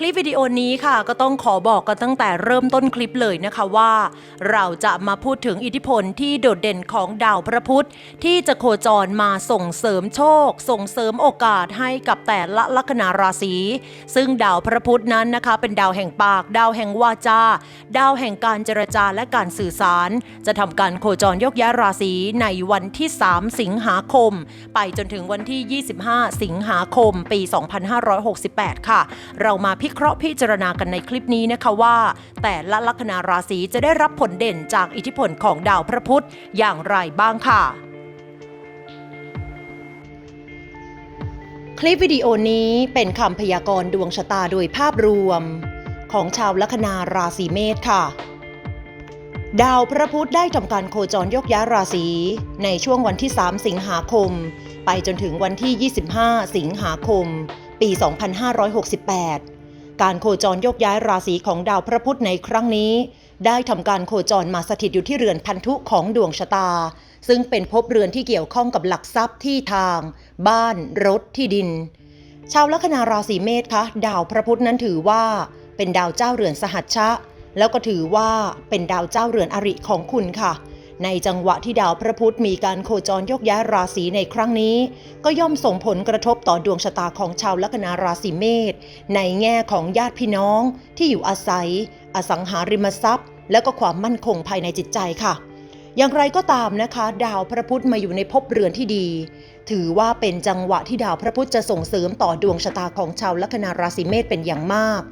คลิปวิดีโอนี้ค่ะก็ต้องขอบอกกันตั้งแต่เริ่มต้นคลิปเลยนะคะว่า เราจะมาพูดถึงอิทธิพลที่โดดเด่นของดาวพระพุธ ที่จะโคจรมาส่งเสริมโชค ส่งเสริมโอกาสให้กับแต่ละลัคนาราศี ซึ่งดาวพระพุธนั้นนะคะ เป็นดาวแห่งปาก ดาวแห่งวาจา ดาวแห่งการเจรจาและการสื่อสาร จะทำการโคจรยกย้ายราศีในวันที่ 3 สิงหาคม ไปจนถึงวันที่ 25 สิงหาคม ปี 2568 ค่ะ เรามาพิเคราะห์พิจารณากันในคลิปนี้นะคะว่า แต่ละลัคนาราศีจะได้รับผลเด่นจากอิทธิพลของดาวพระพุธอย่างไรบ้างค่ะคลิปวิดีโอนี้เป็นคำพยากรณ์ดวงชะตาโดยภาพรวม ของชาวลัคนาราศีเมษค่ะ ดาวพระพุธได้ทำการโคจรยกย้ายราศีในช่วงวันที่ 3 สิงหาคม ไปจนถึงวันที่ 25 สิงหาคม ปี 2568 การโคจรยกย้ายราศีของดาวพระพุธในครั้งนี้ ได้ทำการโคจรมาสถิตอยู่ที่เรือนพันธุของดวงชะตา ซึ่งเป็นภพเรือนที่เกี่ยวข้องกับหลักทรัพย์ที่ทาง บ้าน รถที่ดิน ชาวลัคนาราศีเมษคะดาวพระพุธนั้นถือว่า เป็นดาวเจ้าเรือนสหัชชะ แล้วก็ถือว่าเป็นดาวเจ้าเรือนอริของคุณค่ะ ในจังหวะที่ดาวพระพุธมีการโคจรยกย้ายราศีในครั้งนี้ ก็ย่อมส่งผลกระทบต่อดวงชะตาของชาวลัคนาราศีเมษในแง่ของญาติพี่น้องที่อยู่อาศัย อสังหาริมทรัพย์ และก็ความมั่นคงภายในจิตใจค่ะ อย่างไรก็ตามนะคะ ดาวพระพุธมาอยู่ในภพเรือนที่ดี ถือว่าเป็นจังหวะที่ดาวพระพุธจะส่งเสริมต่อดวงชะตาของชาวลัคนาราศีเมษเป็นอย่างมาก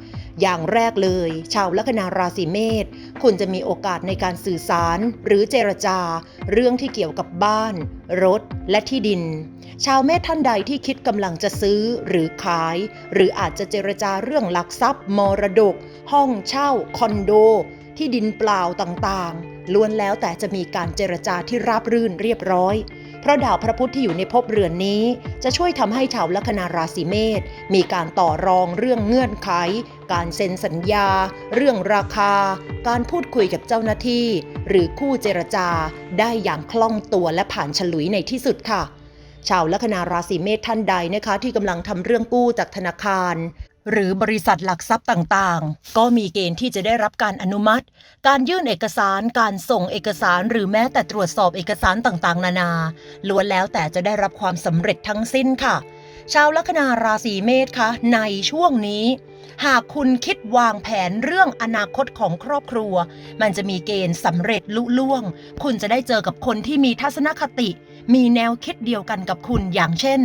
อย่างแรกเลย ชาวลัคนาราศีเมษคุณจะมีโอกาสในการสื่อสาร หรือเจรจา เรื่องที่เกี่ยวกับบ้าน รถ และที่ดิน ชาวเมษท่านใดที่คิดกำลังจะซื้อหรือขาย หรืออาจจะเจรจาเรื่องหลักทรัพย์ มรดก ห้องเช่า คอนโด ที่ดินเปล่าต่างๆล้วนแล้วแต่จะมีการเจรจาที่ราบรื่นเรียบร้อย ราะดาวพระพุธที่อยู่ในภพเรือนนี้ จะช่วยทำให้ชาวลัคนาราศีเมษมีการต่อรองเรื่องเงื่อนไข การเซ็นสัญญา เรื่องราคา การพูดคุยกับเจ้าหน้าที่ หรือคู่เจรจา ได้อย่างคล่องตัวและผ่านฉลุยในที่สุดค่ะ ชาวลัคนาราศีเมษท่านใดนะคะ ที่กำลังทำเรื่องกู้จากธนาคาร หรือบริษัทหลักทรัพย์ต่างๆ ก็มีเกณฑ์ที่จะได้รับการอนุมัติ การยื่นเอกสาร การส่งเอกสาร หรือแม้แต่ตรวจสอบเอกสารต่างๆ นานา ล้วนแล้วแต่จะได้รับความสำเร็จทั้งสิ้นค่ะ ชาวลัคนาราศีเมษคะ ในช่วงนี้หากคุณคิดวางแผนเรื่องอนาคตของครอบครัว มันจะมีเกณฑ์สำเร็จลุล่วง คุณจะได้เจอกับคนที่มีทัศนคติ มีแนวคิดเดียวกันกับคุณอย่างเช่น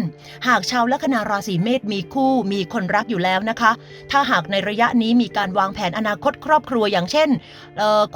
หากชาวลัคนาราศีเมษมีคู่มีคนรักอยู่แล้วนะคะ ถ้าหากในระยะนี้มีการวางแผนอนาคตครอบครัวอย่างเช่น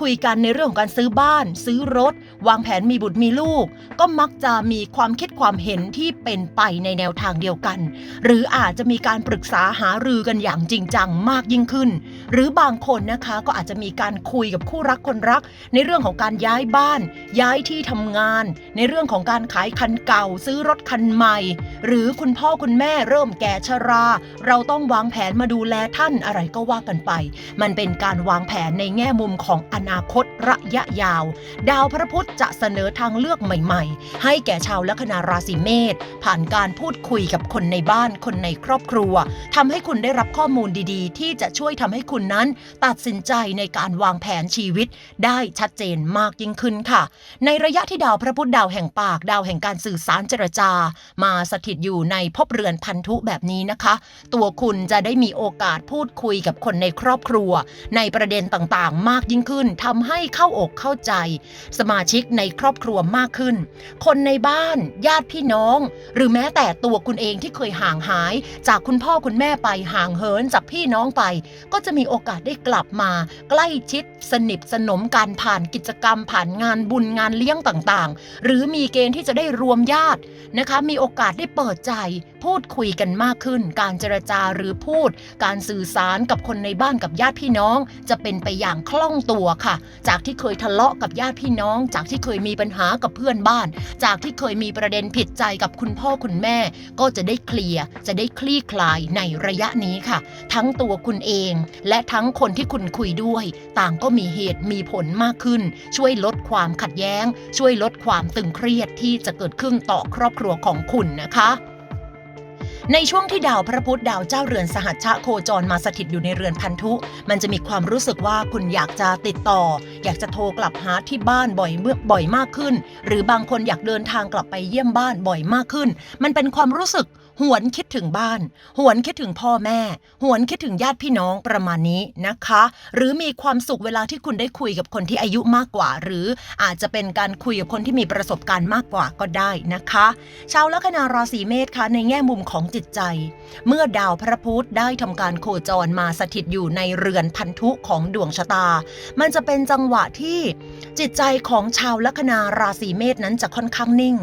คุยกันในเรื่องของการซื้อบ้าน ซื้อรถ วางแผนมีบุตรมีลูก ก็มักจะมีความคิดความเห็นที่เป็นไปในแนวทางเดียวกัน หรืออาจจะมีการปรึกษาหารือกันอย่างจริงจังมากยิ่งขึ้น หรือบางคนนะคะก็อาจจะมีการคุยกับคู่รักคนรัก ในเรื่องของการย้ายบ้าน ย้ายที่ทำงาน ในเรื่องของการขายคันเก่า ซื้อรถคันใหม่ หรือคุณพ่อคุณแม่เริ่มแก่ชรา เราต้องวางแผนมาดูแลท่านอะไรก็ว่ากันไป มันเป็นการวางแผนในแง่มุมของอนาคตระยะยาว ดาวพระพุธจะเสนอทางเลือกใหม่ ๆ ให้แก่ชาวลัคนาราศีเมษผ่านการพูดคุยกับคนในบ้านคนในครอบครัวทำให้คุณได้รับข้อมูลดีๆ ที่จะช่วยทำให้คุณนั้น ตัดสินใจในการวางแผนชีวิต ได้ชัดเจนมากยิ่งขึ้นค่ะ ในระยะที่ดาวพระพุธดาวแห่งปากดาวแห่งการสื่อสารเจรจา มาสถิตอยู่ในภพเรือนพันธุแบบนี้นะคะ ตัวคุณจะได้มีโอกาสพูดคุยกับคนในครอบครัว ในประเด็นต่างๆ มากยิ่งขึ้นทำให้เข้าอกเข้าใจ สมาชิกในครอบครัวมากขึ้น คนในบ้าน ญาติพี่น้อง หรือแม้แต่ตัวคุณเองที่เคยห่างหาย จากคุณพ่อคุณแม่ไปห่างเหินจากพี่น้องไป ก็จะมีโอกาสได้กลับมา ใกล้ชิด สนิทสนมกันผ่านกิจกรรมผ่านงานบุญงานเลี้ยงต่างๆ หรือมีเกณฑ์ที่จะได้รวมญาตินะคะ มีโอกาสได้เปิดใจพูดคุยกันมากขึ้น การเจรจาหรือพูด การสื่อสารกับคนในบ้านกับญาติพี่น้อง จะเป็นไปอย่างคล่องตัวค่ะ จากที่เคยทะเลาะกับญาติพี่น้อง จากที่เคยมีปัญหากับเพื่อนบ้าน จากที่เคยมีประเด็นผิดใจกับคุณพ่อคุณแม่ ก็จะได้เคลียร์จะได้คลี่คลายในระยะนี้ค่ะ ทั้งตัวคุณเอง และทั้งคนที่คุณคุยด้วย ต่างก็มีเหตุมีผลมากขึ้น ช่วยลดความขัดแย้ง ช่วยลดความตึงเครียดที่จะเกิดขึ้นต่อครอบครัวของคุณนะคะ ในช่วงที่ดาวพระพุธดาวเจ้าเรือนสหัชชะโคจรมาสถิตอยู่ในเรือนพันธุ มันจะมีความรู้สึกว่าคุณอยากจะติดต่อ อยากจะโทรกลับหาที่บ้านบ่อยเมื่อบ่อยมากขึ้น หรือบางคนอยากเดินทางกลับไปเยี่ยมบ้านบ่อยมากขึ้น มันเป็นความรู้สึกหวนคิดถึงบ้าน หวนคิดถึงพ่อแม่ หวนคิดถึงญาติพี่น้องประมาณนี้นะคะ หรือมีความสุขเวลาที่คุณได้คุยกับคนที่อายุมากกว่า หรืออาจจะเป็นการคุยกับคนที่มีประสบการณ์มากกว่าก็ได้นะคะ ชาวลัคนาราศีเมษคะในแง่มุมของจิตใจ เมื่อดาวพระพุธได้ทำการโคจรมาสถิตอยู่ในเรือนพันธุของดวงชะตา มันจะเป็นจังหวะที่จิตใจของชาวลัคนาราศีเมษนั้นจะค่อนข้างนิ่ง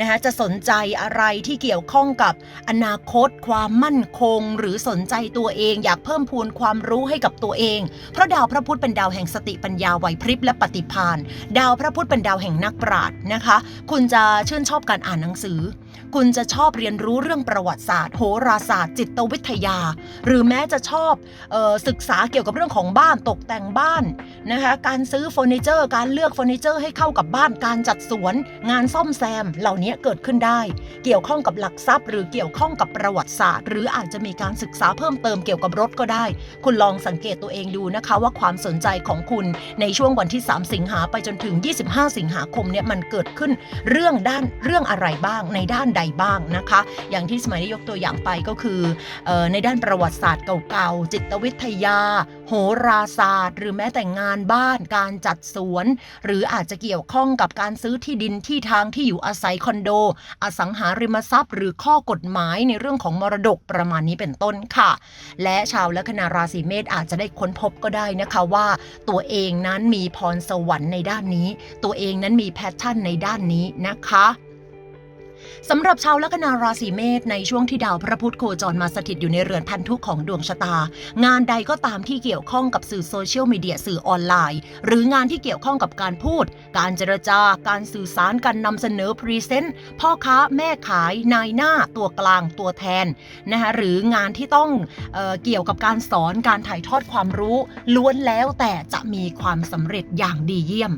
นะคะจะสนใจอะไรที่เกี่ยวข้องกับอนาคต ความมั่นคง หรือสนใจตัวเอง อยากเพิ่มพูนความรู้ให้กับตัวเอง เพราะดาวพระพุธเป็นดาวแห่งสติปัญญาไหวพริบและปฏิภาณดาวพระพุธเป็นดาวแห่งนักปราชญ์นะคะ คุณจะชื่นชอบการอ่านหนังสือ คุณจะชอบเรียนรู้เรื่องประวัติศาสตร์ โหราศาสตร์ จิตวิทยา หรือแม้จะชอบออศึกษาเกี่ยวกับเรื่องของบ้านตกแต่งบ้านนะคะการซื้อเฟอร์นิเจอร์ การเลือกเฟอร์นิเจอร์ให้เข้ากับบ้านการจัดสวน งานซ่อมแซมเหล่านี้เกิดขึ้นได้ เกี่ยวข้องกับหลักทรัพย์ หรือเกี่ยวข้องกับประวัติศาสตร์ หรืออาจจะมีการศึกษาเพิ่มเติมเกี่ยวกับรถก็ได้ คุณลองสังเกตตัวเองดูนะคะว่าความสนใจของคุณในช่วงวันที่ 3 สิงหาไปจนถึง 25 สิงหาคมเนี่ยมันเกิดขึ้นเรื่องด้านเรื่องอะไรบ้างในด้านใดบ้างนะคะ อย่างที่สมัยได้ยกตัวอย่างไปก็คือเออในด้านประวัติศาสตร์เก่าๆ จิตวิทยา โหราศาสตร์ หรือแม้แต่งานบ้านการจัดสวน หรืออาจจะเกี่ยวข้องกับการซื้อที่ดินที่ทางที่อยู่อาศัยคอนโด อสังหาริมทรัพย์ หรือข้อกฎหมายในเรื่องของมรดกประมาณนี้เป็นต้นค่ะ และชาวลัคนาราศีเมษอาจจะได้ค้นพบก็ได้นะคะว่าตัวเองนั้นมีพรสวรรค์ในด้านนี้ ตัวเองนั้นมีแพชชั่นในด้านนี้นะคะ สำหรับชาวลัคนาราศีเมษในช่วงที่ดาวพระพุธโคจรมาสถิตอยู่ในเรือนพันธุของดวงชะตา งานใดก็ตามที่เกี่ยวข้องกับสื่อโซเชียลมีเดียสื่อออนไลน์ หรืองานที่เกี่ยวข้องกับการพูด การเจรจาการสื่อสารการนำเสนอพรีเซนต์พ่อค้าแม่ขายนายหน้าตัวกลางตัวแทนนะคะหรืองานที่ต้องเออเกี่ยวกับการสอนการถ่ายทอดความรู้ล้วนแล้วแต่จะมีความสำเร็จอย่างดีเยี่ยม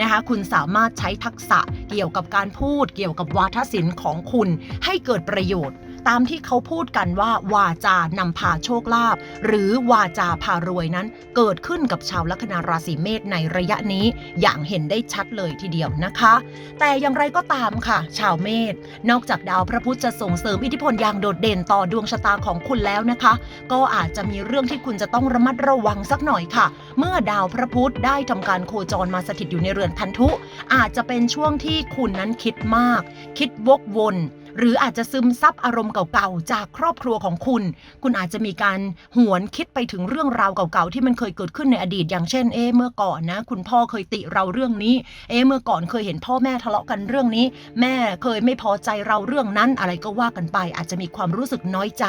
นะคะคุณสามารถใช้ทักษะเกี่ยวกับการพูดเกี่ยวกับวาทศิลป์ของคุณให้เกิดประโยชน์ ตามที่เขาพูดกันว่าวาจานำพาโชคลาภหรือวาจาพารวยนั้น เกิดขึ้นกับชาวลัคนาราศีเมษในระยะนี้ อย่างเห็นได้ชัดเลยทีเดียวนะคะ แต่อย่างไรก็ตามค่ะ ชาวเมษนอกจากดาวพระพุธจะส่งเสริมอิทธิพลอย่างโดดเด่นต่อดวงชะตาของคุณแล้วนะคะ ก็อาจจะมีเรื่องที่คุณจะต้องระมัดระวังสักหน่อยค่ะ เมื่อดาวพระพุธได้ทำการโคจรมาสถิตอยู่ในเรือนพันธุ อาจจะเป็นช่วงที่คุณนั้นคิดมาก คิดวกวน หรืออาจจะซึมซับอารมณ์เก่าๆ จากครอบครัวของคุณ คุณอาจจะมีการหวนคิดไปถึงเรื่องราวเก่าๆ ที่มันเคยเกิดขึ้นในอดีต อย่างเช่น เอ๊เมื่อก่อนนะ คุณพ่อเคยติเราเรื่องนี้ เอ๊เมื่อก่อนเคยเห็นพ่อแม่ทะเลาะกันเรื่องนี้ แม่เคยไม่พอใจเราเรื่องนั้น อะไรก็ว่ากันไป อาจจะมีความรู้สึกน้อยใจ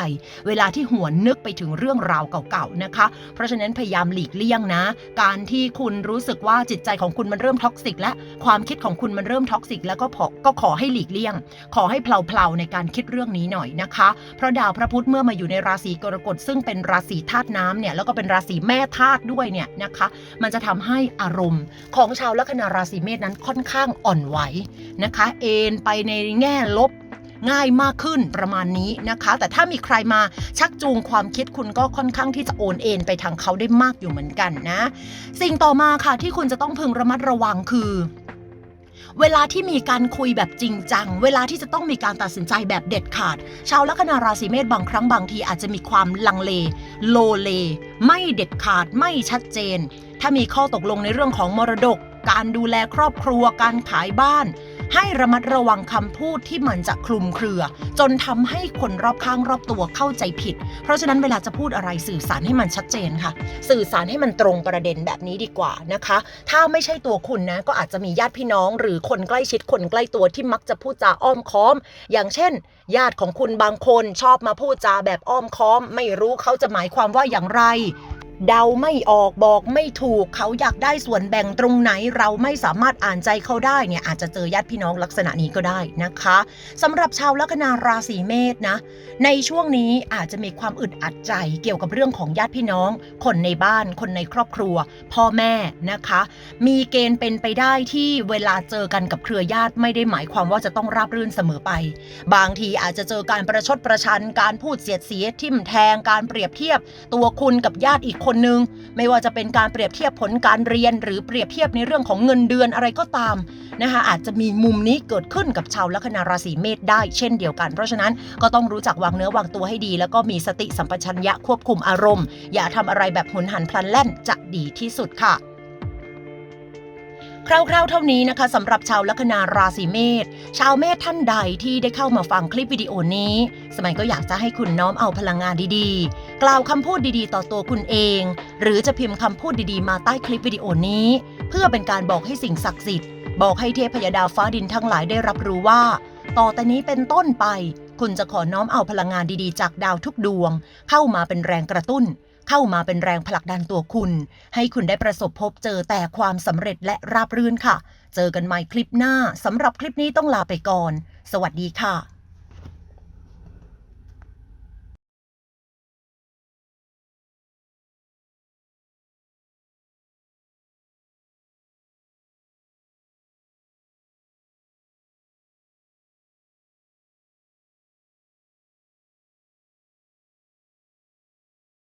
เวลาที่หวนนึกไปถึงเรื่องราวเก่าๆ นะคะ เพราะฉะนั้นพยายามหลีกเลี่ยงนะ การที่คุณรู้สึกว่าจิตใจของคุณมันเริ่มท็อกซิกและความคิดของคุณมันเริ่มท็อกซิกแล้วก็ก็ขอให้หลีกเลี่ยง ขอให้เพลาๆในการคิดเรื่องนี้หน่อยนะคะ เพราะดาวพระพุธเมื่อมาอยู่ในราศีกรกฎซึ่งเป็นราศีธาตุน้ำเนี่ยแล้วก็เป็นราศีแม่ธาตุด้วยเนี่ยนะคะ มันจะทำให้อารมณ์ ของชาวลัคนาราศีเมษนั้นค่อนข้างอ่อนไหวนะคะ เอ็นไปในแง่ลบง่ายมากขึ้นประมาณนี้นะคะ แต่ถ้ามีใครมาชักจูงความคิดคุณก็ค่อนข้างที่จะโอนเอ็นไปทางเขาได้มากอยู่เหมือนกันนะ สิ่งต่อมาค่ะที่คุณจะต้องพึงระมัดระวังคือ เวลาที่มีการคุยแบบจริงจัง เวลาที่จะต้องมีการตัดสินใจแบบเด็ดขาด ชาวลัคนาราศีเมษบางครั้งบางทีอาจจะมีความลังเล โลเล ไม่เด็ดขาดไม่ชัดเจน ถ้ามีข้อตกลงในเรื่องของมรดก การดูแลครอบครัว การขายบ้าน ให้ระมัดระวังคำพูดที่มันจะคลุมเครือ จนทำให้คนรอบข้างรอบตัวเข้าใจผิด เพราะฉะนั้นเวลาจะพูดอะไรสื่อสารให้มันชัดเจนค่ะ สื่อสารให้มันตรงประเด็นแบบนี้ดีกว่านะคะ ถ้าไม่ใช่ตัวคุณนะก็อาจจะมีญาติพี่น้อง หรือคนใกล้ชิดคนใกล้ตัวที่มักจะพูดจาอ้อมค้อม อย่างเช่น ญาติของคุณบางคนชอบมาพูดจาแบบอ้อมค้อม ไม่รู้เขาจะหมายความว่าอย่างไร เดาไม่ออกบอกไม่ถูกเขาอยากได้ส่วนแบ่งตรงไหน เราไม่สามารถอ่านใจเขาได้เนี่ยอาจจะเจอญาติพี่น้องลักษณะนี้ก็ได้นะคะสำหรับชาวลัคนาราศีเมษนะ ในช่วงนี้อาจจะมีความอึดอัดใจเกี่ยวกับเรื่องของญาติพี่น้อง คนในบ้านคนในครอบครัว พ่อแม่นะคะ มีเกณฑ์เป็นไปได้ที่เวลาเจอกันกับเครือญาติไม่ได้หมายความว่าจะต้องราบรื่นเสมอไป บางทีอาจจะเจอการประชดประชันการพูดเสียดสีทิ่มแทงการเปรียบเทียบ ตัวคุณกับญาติอีกคนนึงไม่ว่าจะเป็นการเปรียบเทียบผลการเรียน หรือเปรียบเทียบในเรื่องของเงินเดือนอะไรก็ตามนะคะอาจจะมีมุมนี้เกิดขึ้นกับชาวลัคนาราศีเมษได้เช่นเดียวกัน เพราะฉะนั้นก็ต้องรู้จักวางเนื้อวางตัวให้ดี แล้วก็มีสติสัมปชัญญะควบคุมอารมณ์ อย่าทำอะไรแบบหุนหันพลันแล่นจะดีที่สุดค่ะ คร่าวๆเท่านี้นะคะสำหรับชาวลัคนาราศีเมษชาวเมษท่านใดที่ได้เข้ามาฟังคลิปวิดีโอนี้ สมัยก็อยากจะให้คุณน้อมเอาพลังงานดีๆ กล่าวคำพูดดีๆ ต่อตัวคุณเอง หรือจะพิมพ์คำพูดดีๆ มาใต้คลิปวิดีโอนี้ เพื่อเป็นการบอกให้สิ่งศักดิ์สิทธิ์บอกให้เทพยดาฟ้าดินทั้งหลายได้รับรู้ว่า ต่อแต่นี้เป็นต้นไป คุณจะขอน้อมเอาพลังงานดีๆ จากดาวทุกดวง เข้ามาเป็นแรงกระตุ้น เข้ามาเป็นแรงผลักดันตัวคุณ ให้คุณได้ประสบพบเจอแต่ความสำเร็จและราบรื่นค่ะ เจอกันใหม่คลิปหน้าสำหรับคลิปนี้ต้องลาไปก่อน สวัสดีค่ะ